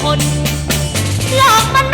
คนหลอกมัน